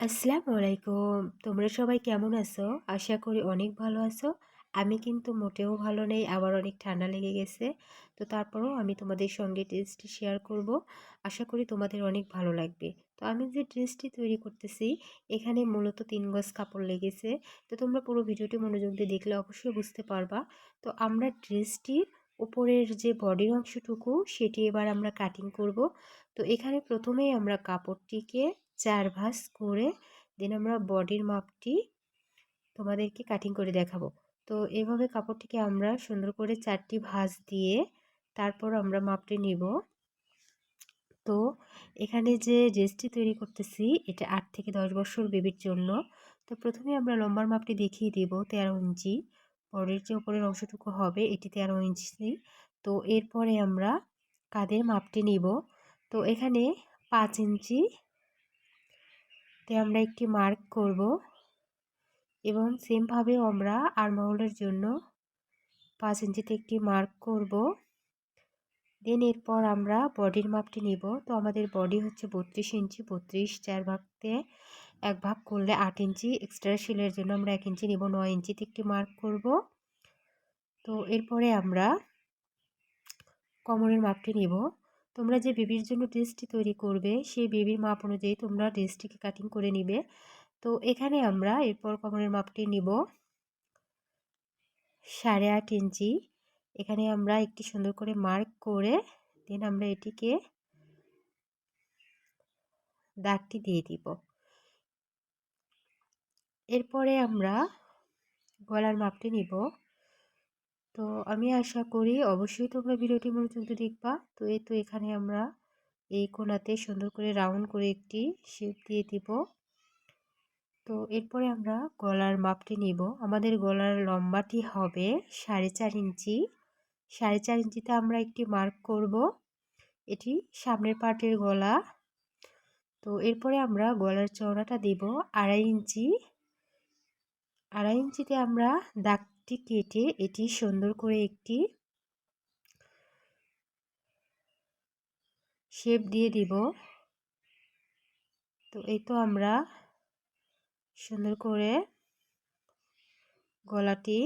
আসসালামু আলাইকুম। তোমরা সবাই কেমন আছো? আশা করি অনেক ভালো আছো। আমি কিন্তু মোটেও ভালো নেই, আবার অনেক ঠান্ডা লেগে গেছে। তো তারপরেও আমি তোমাদের সঙ্গে ড্রেসটি শেয়ার করব। আশা করি তোমাদের অনেক ভালো লাগবে। তো আমি যে ড্রেসটি তৈরি করতেছি, এখানে মূলত তিন গজ কাপড় লেগেছে। তো তোমরা পুরো ভিডিওটি মনোযোগ দিয়ে দেখলে অবশ্যই বুঝতে পারবা। তো আমরা ড্রেসটির উপরের যে বডির অংশটুকু, সেটি এবার আমরা কাটিং করব। তো এখানে প্রথমেই আমরা কাপড়টিকে চার ভাঁজ করে দেন আমরা বডির মাপটি তোমাদেরকে কাটিং করে দেখাবো। তো এভাবে কাপড়টিকে আমরা সুন্দর করে চারটি ভাঁজ দিয়ে তারপর আমরা মাপটি নিব। তো এখানে যে ড্রেসটি তৈরি করতেছি, এটা আট থেকে দশ বছর বেবির জন্য। তো প্রথমে আমরা লম্বার মাপটি দেখিয়ে দিব, তেরো ইঞ্চি। বডির যে উপরের অংশটুকু হবে, এটি তেরো ইঞ্চি। তো এরপরে আমরা কাদের মাপটি নিব। তো এখানে পাঁচ ইঞ্চি তে আমরা একটি মার্ক করব এবং সেমভাবেও আমরা আরমহলের জন্য পাঁচ ইঞ্চিতে একটি মার্ক করব। দেন এরপর আমরা বডির মাপটি নিব। তো আমাদের বডি হচ্ছে বত্রিশ ইঞ্চি, বত্রিশ চার ভাগতে এক ভাগ করলে আট ইঞ্চি। এক্সট্রা শিলের জন্য আমরা এক ইঞ্চি নিব, নয় ইঞ্চিতে একটি মার্ক করব। তো এরপরে আমরা কমরের মাপটি নিব। তোমরা যে বেবির জন্য ড্রেসটি তৈরি করবে, সেই বেবির মাপ অনুযায়ী তোমরা ড্রেসটিকে কাটিং করে নিবে। তো এখানে আমরা এরপর কমরের মাপটি নিব সাড়ে আট ইঞ্চি। এখানে আমরা একটি সুন্দর করে মার্ক করে দেন আমরা এটিকে দাগটি দিয়ে দিব। এরপরে আমরা গলার মাপটি নিব। তো আমি আশা করি অবশ্যই তোমরা ভিডিওটি মনোযোগ দেখবা। তো এই তো এখানে আমরা এই কোনাতে সুন্দর করে রাউন্ড করে একটি শেপ দিয়ে দিব। তো এরপরে আমরা গলার মাপটি নিব। আমাদের গলার লম্বাটি হবে সাড়ে চার ইঞ্চি। সাড়ে চার ইঞ্চিতে আমরা একটি মার্ক করব। এটি সামনের পার্টের গলা। তো এরপরে আমরা গলার চওড়াটা দেব আড়াই ইঞ্চি। আড়াই ইঞ্চিতে আমরা দাগটি কেটে এটি সুন্দর করে একটি শেপ দিয়ে দিব। তো এই তো আমরা সুন্দর করে গলাটি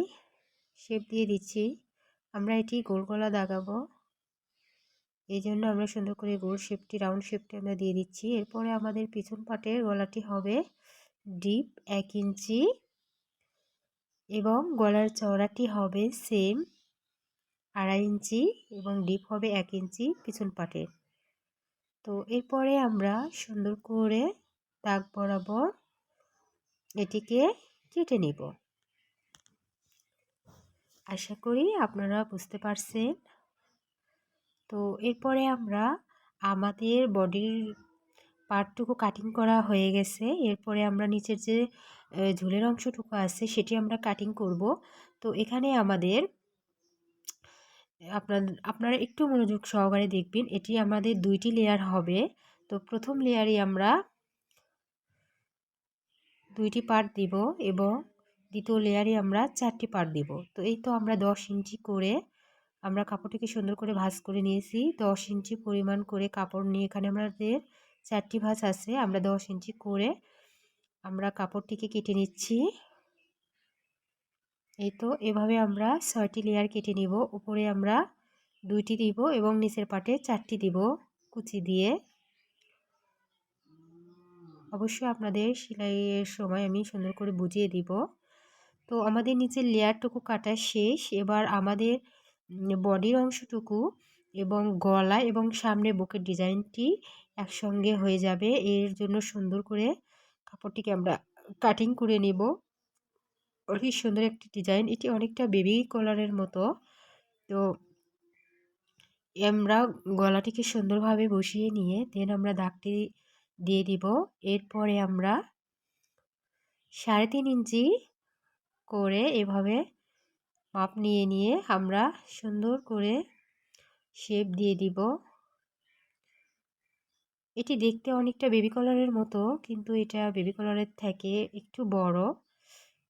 শেপ দিয়ে দিচ্ছি। আমরা এটি গোল গলা দাগাবো। এই জন্য আমরা সুন্দর করে গোল শেপটি রাউন্ড শেপটি আমরা দিয়ে দিচ্ছি। এরপরে আমাদের পিছন পাটের গলাটি হবে ডিপ এক ইঞ্চি। এবং গলার চওড়াটি হবে সেম আড়াই ইঞ্চি এবং ডিপ হবে এক ইঞ্চি পিছন পাটের তো এরপরে আমরা সুন্দর করে দাগ বরাবর এটিকে কেটে নিব। আশা করি আপনারা বুঝতে পারছেন। তো এরপরে আমরা আমাদের বডির পার্টটুকু কাটিং করা হয়ে গেছে। এরপরে আমরা নিচের যে ঝুলের অংশটুকু আছে, সেটি আমরা কাটিং করব। তো এখানে আমাদের আপনার, আপনারা একটু মনোযোগ সহকারে দেখবেন, এটি আমাদের দুইটি লেয়ার হবে। তো প্রথম লেয়ারে আমরা দুইটি পার্ট দিব এবং দ্বিতীয় লেয়ারে আমরা চারটি পার্ট দিব। তো এই তো আমরা দশ ইঞ্চি করে আমরা কাপড়টিকে সুন্দর করে ভাঁজ করে নিয়েছি। দশ ইঞ্চি পরিমাণ করে কাপড় নিয়ে এখানে আমাদের চারটি ভাঁজ আছে, আমরা দশ ইঞ্চি করে আমরা কাপড়টিকে কেটে নিচ্ছি। এই তো এভাবে আমরা ছয়টি লেয়ার কেটে নিব। উপরে আমরা দুইটি দিব এবং নিচের পাটে চারটি দিব কুচি দিয়ে। অবশ্যই আপনাদের সেলাইয়ের সময় আমি সুন্দর করে বুঝিয়ে দিব। তো, আমাদের নিচের লেয়ারটুকু কাটা শেষ। এবার আমাদের বডির অংশটুকু এবং গলা এবং সামনে বুকের ডিজাইনটি একসঙ্গে হয়ে যাবে। এর জন্য সুন্দর করে কাপড়টিকে আমরা কাটিং করে নেব। অনেক সুন্দর একটি ডিজাইন এটি অনেকটা বেবি কলারের মতো। তো আমরা গলাটিকে সুন্দরভাবে বসিয়ে নিয়ে দেন আমরা দাগটি দিয়ে দিব। এরপরে আমরা সাড়ে তিন ইঞ্চি করে এভাবে মাপ নিয়ে নিয়ে আমরা সুন্দর করে শেপ দিয়ে দিব। এটি দেখতে অনেকটা বেবি কালারের মতো, কিন্তু এটা বেবি কালারের থেকে একটু বড়।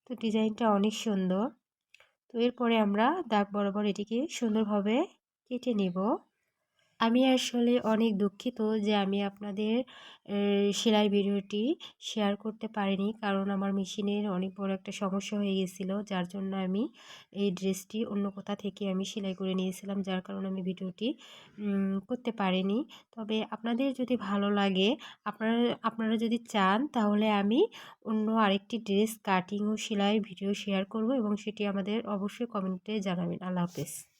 তো ডিজাইনটা অনেক সুন্দর। তো এরপরে আমরা দাগ বরাবর এটিকে সুন্দরভাবে কেটে নেব। আমি আসলে অনেক দুঃখিত যে আমি আপনাদের সেলাই ভিডিওটি শেয়ার করতে পারিনি। কারণ আমার মেশিনের অনেক বড় একটা সমস্যা হয়ে গেছিল, যার জন্য আমি এই ড্রেসটি অন্য কোথা থেকে আমি সেলাই করে নিয়েছিলাম, যার কারণে আমি ভিডিওটি করতে পারিনি। তবে আপনাদের যদি ভালো লাগে, আপনারা আপনারা যদি চান, তাহলে আমি অন্য আরেকটি ড্রেস, কাটিং ও সেলাই ভিডিও শেয়ার করব এবং সেটি আমাদের অবশ্যই কমেন্টে জানাবেন। আল্লাহ হাফেজ।